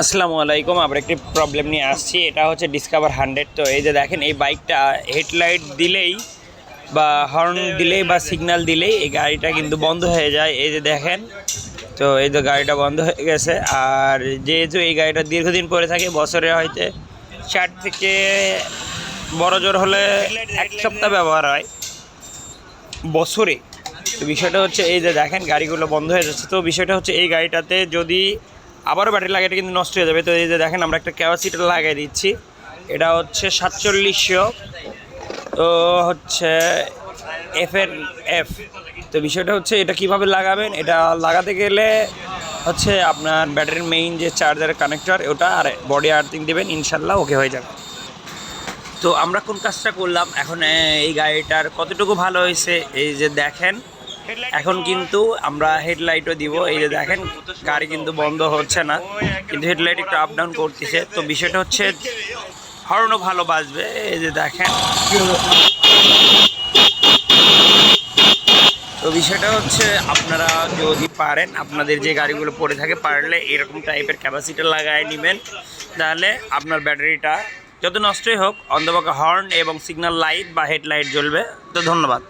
আসসালামু আলাইকুম আমরা একটি প্রবলেম নিয়ে আসছি। এটা হচ্ছে ডিসকভার হান্ড্রেড তো এই যে দেখেন, এই বাইকটা হেডলাইট দিলেই বা হর্ন দিলেই বা সিগন্যাল দিলেই এই গাড়িটা কিন্তু বন্ধ হয়ে যায়। এই যে দেখেন, তো এই তো গাড়িটা বন্ধ হয়ে গেছে। আর যেহেতু এই গাড়িটা দীর্ঘদিন পরে থাকে, বছরে হয়তো চার থেকে বড় জোর হলে এক সপ্তাহ ব্যবহার হয়। বছরে। তো বিষয়টা হচ্ছে এই যে দেখেন, গাড়িগুলো বন্ধ হয়ে যাচ্ছে। তো বিষয়টা হচ্ছে এই গাড়িটাতে যদি আবারও ব্যাটারি লাগাইটা কিন্তু নষ্ট হয়ে যাবে। তো এই যে দেখেন, আমরা একটা ক্যাপাসিটার লাগিয়ে দিচ্ছি। এটা হচ্ছে সাতচল্লিশশো। তো হচ্ছে এফ এর এফ তো বিষয়টা হচ্ছে, এটা কীভাবে লাগাবেন? এটা লাগাতে গেলে হচ্ছে আপনার ব্যাটারির মেইন যে চার্জারের কানেক্টর ওটা আর বডি আর্থিং দেবেন, ইনশাল্লাহ ওকে হয়ে যাবে। তো আমরা কোন কাজটা করলাম? এখন এই গাড়িটার কতটুকু ভালো হয়েছে? এই যে দেখেন এখন কিন্তু আমরা হেডলাইটও দিব। এই যে দেখেন, গাড়ি কিন্তু বন্ধ হচ্ছে না। কিন্তু হেডলাইট একটু আপ ডাউন করতেছে। তো বিষয়টা হচ্ছে, হর্নও ভালো বাজবে। এই যে দেখেন। তো বিষয়টা হচ্ছে, আপনারা যদি পারেন, আপনাদের যে গাড়িগুলো পড়ে থাকে, পারলে এরকম টাইপের ক্যাপাসিটার লাগায় নেবেন। তাহলে আপনার ব্যাটারিটা যত নষ্টই হোক অন্ধপক্ষে হর্ন এবং সিগন্যাল লাইট বা হেডলাইট জ্বলবে। তো ধন্যবাদ।